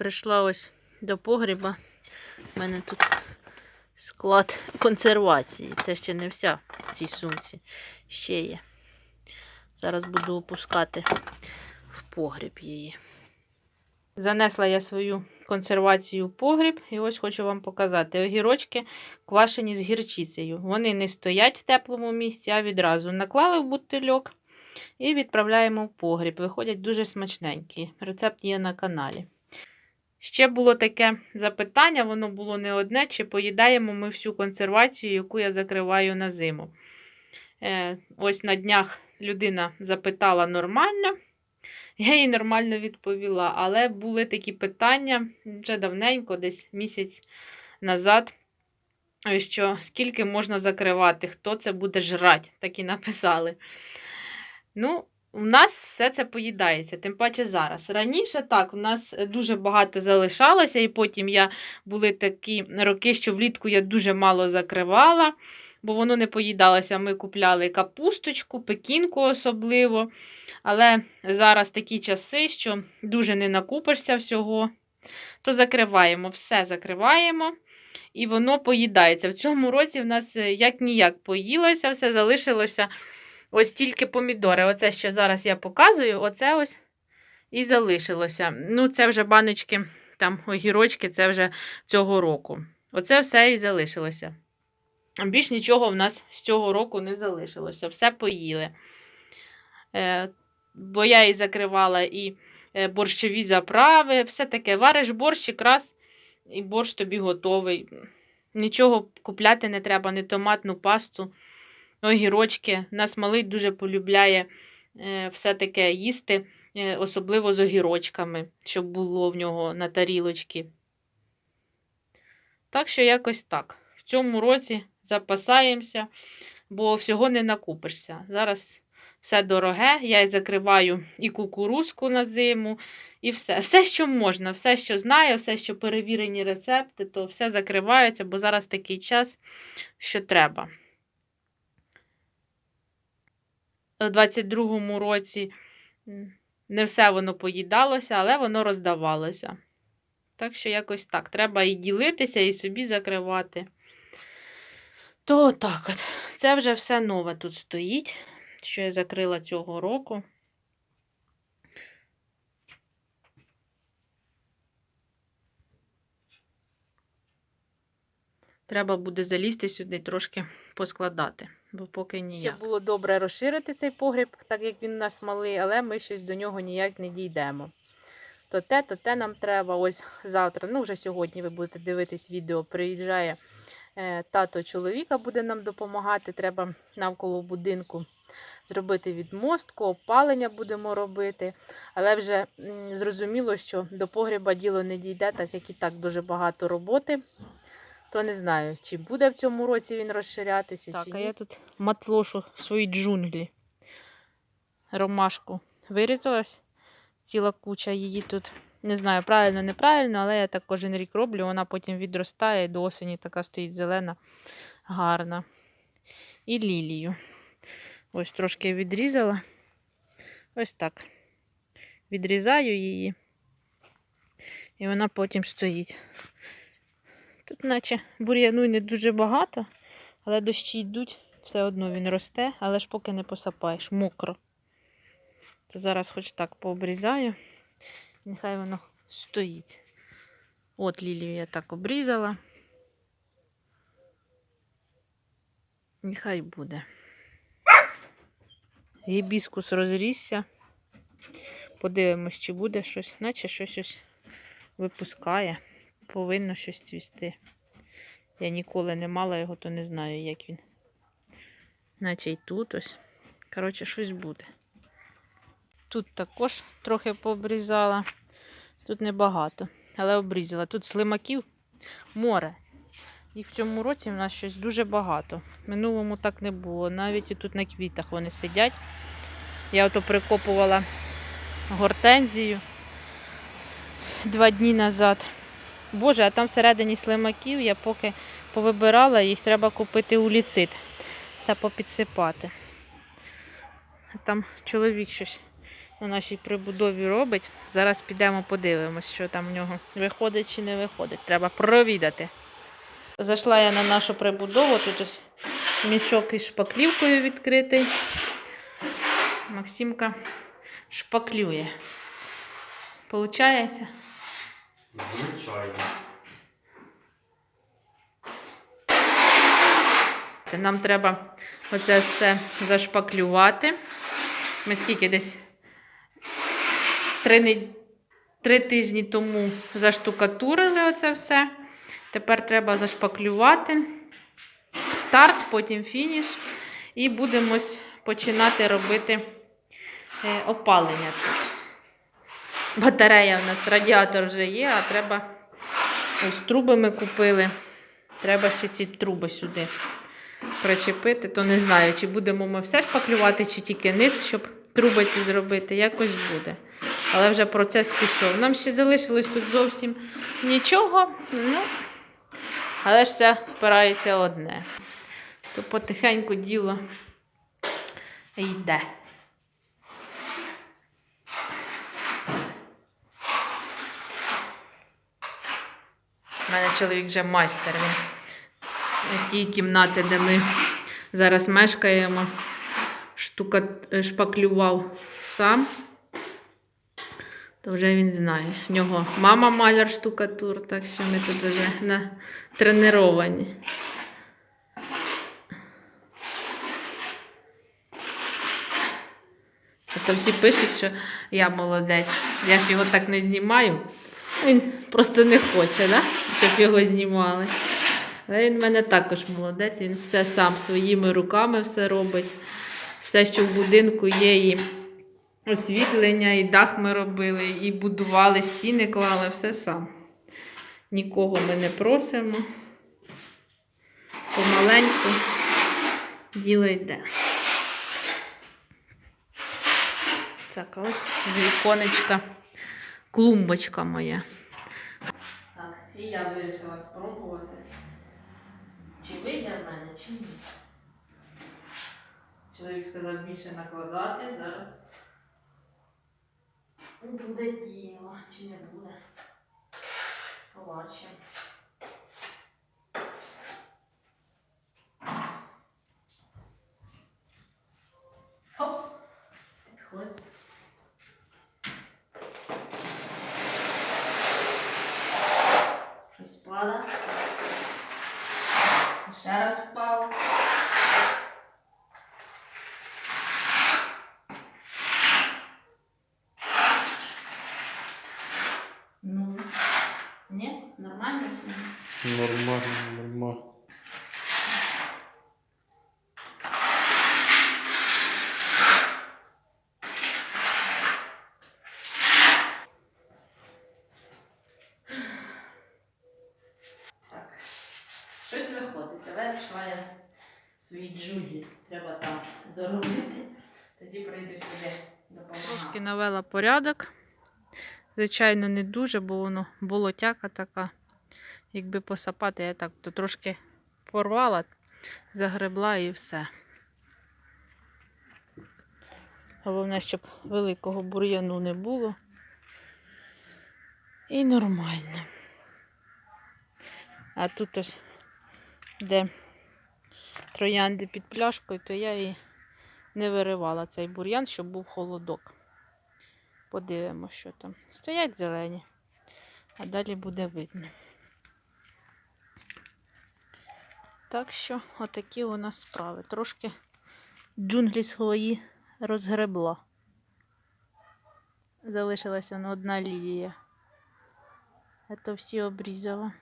Прийшла ось до погріба. У мене тут склад консервації. Це ще не вся в цій сумці. Ще є. Зараз буду опускати в погріб її. Занесла я свою консервацію в погріб, і ось хочу вам показати. Огірочки квашені з гірчицею. Вони не стоять в теплому місці, а відразу наклали в бутильок і відправляємо в погріб. Виходять дуже смачненькі. Рецепт є на каналі. Ще було таке запитання, воно було не одне, чи поїдаємо ми всю консервацію, яку я закриваю на зиму. Е, ось на днях людина запитала нормально. Я їй нормально відповіла, але були такі питання вже давненько, десь місяць назад, що скільки можна закривати, хто це буде жрати, так і написали. Ну, у нас все це поїдається, тим паче зараз. Раніше так, у нас дуже багато залишалося, і потім я були такі роки, що влітку я дуже мало закривала, бо воно не поїдалося. Ми купляли капусточку, пекінку особливо. Але зараз такі часи, що дуже не накупишся всього, то закриваємо, все закриваємо. І воно поїдається. В цьому році в нас е, як ніяк поїлося, все залишилося ось тільки помідори. Оце, що зараз я показую, оце ось і залишилося. Ну, це вже баночки, там огірочки, це вже цього року. Оце все і залишилося. Більш нічого в нас з цього року не залишилося. Все поїли. Е, бо я і закривала і е, борщові заправи, все таке. Вариш борщ якраз, і борщ тобі готовий. Нічого купляти не треба, ні томатну пасту, огірочки. Нас малий дуже полюбляє е, все таке їсти, е, особливо з огірочками, щоб було в нього на тарілочці. Так що якось так. В цьому році запасаємося, бо всього не накупишся. Зараз все дороге, я і закриваю і кукурузку на зиму, і все. Все, що можна, все, що знаю, все, що перевірені рецепти, то все закривається, бо зараз такий час, що треба. У 22-му році не все воно поїдалося, але воно роздавалося. Так що якось так. Треба і ділитися, і собі закривати. То так от. Це вже все нове тут стоїть що я закрила цього року. Треба буде залізти сюди трошки поскладати, бо поки ніяк. Ще було добре розширити цей погріб, так як він у нас малий, але ми щось до нього ніяк не дійдемо. То те, то те нам треба. Ось завтра, ну вже сьогодні ви будете дивитись відео, приїжджає е, тато чоловіка, буде нам допомагати. Треба навколо будинку зробити відмостку, опалення будемо робити. Але вже м, зрозуміло, що до погреба діло не дійде, так як і так дуже багато роботи. То не знаю, чи буде в цьому році він розширятися. Так, чи а ні. я тут матлошу свої джунглі. ромашку вирізалась. Ціла куча її тут. Не знаю, правильно, неправильно, але я так кожен рік роблю. Вона потім відростає до осені така стоїть зелена, гарна. І лілію. Ось трошки відрізала. Ось так. Відрізаю її. І вона потім стоїть. Тут, наче бур'яну й не дуже багато, але дощі йдуть, все одно він росте, але ж поки не посапаєш, мокро. То зараз хоч так пообрізаю. Нехай воно стоїть. От лілію я так обрізала. Нехай буде. Гібіскус розрісся. Подивимось, чи буде щось, наче щось ось випускає. Повинно щось цвісти. Я ніколи не мала його, то не знаю, як він. Наче й тут ось. Коротше, щось буде. Тут також трохи пообрізала. Тут небагато, але обрізала. Тут слимаків море. Їх в цьому році в нас щось дуже багато. Минулому так не було. Навіть і тут на квітах вони сидять. Я ото прикопувала гортензію два дні назад. Боже, а там всередині слимаків я поки повибирала, їх треба купити уліцит та попідсипати. Там чоловік щось у нашій прибудові робить. Зараз підемо подивимось, що там в нього виходить чи не виходить. Треба провідати. Зайшла я на нашу прибудову, тут ось мішок із шпаклівкою відкритий. Максимка шпаклює. Получається? Звичайно. Нам треба оце все зашпаклювати. Ми скільки десь три, три тижні тому заштукатурили оце все. Тепер треба зашпаклювати. Старт, потім фініш. І будемо починати робити е, опалення тут. Батарея в нас, радіатор вже є, а треба ось труби ми купили. Треба ще ці труби сюди причепити, то не знаю, чи будемо ми все шпаклювати, чи тільки низ, щоб труби ці зробити, якось буде. Але вже процес пішов. Нам ще залишилось тут зовсім нічого, ну, але ж все впирається одне. То потихеньку діло йде. У мене чоловік вже майстер. Він ті кімнати, де ми зараз мешкаємо, штука е, шпаклював сам. То вже він знає. В нього мама маляр штукатур, так що ми тут вже натреновані. То всі пишуть, що я молодець. Я ж його так не знімаю. Він просто не хоче, да? Щоб його знімали. Але він в мене також молодець, він все сам своїми руками все робить. Все, що в будинку є, і освітлення, і дах ми робили, і будували, стіни клали, все сам. Нікого ми не просимо. Помаленьку діло йде. Так, ось з віконечка клумбочка моя. І я вирішила спробувати. Чи вийде в мене, чи ні. Чоловік сказав більше накладати, зараз буде діло, чи не буде. Побачимо. Хоп! Підходь. Щось пада. Ще раз впав. Ну, ні, нормально чи ні? Нормально, нормально. Так. Щось виходить, але пішла я в свої джунглі. Треба там доробити. Тоді прийду сюди допомагати. Трошки навела порядок. Звичайно, не дуже, бо воно болотяка така. Якби посапати, я так то трошки порвала, загребла і все. Головне, щоб великого бур'яну не було. І нормально. А тут ось, де троянди під пляшкою, то я і не виривала цей бур'ян, щоб був холодок. Подивимося, що там. Стоять зелені, а далі буде видно. Так що, отакі у нас справи. Трошки джунглі свої розгребла. Залишилася на одна лілія. А то всі обрізала.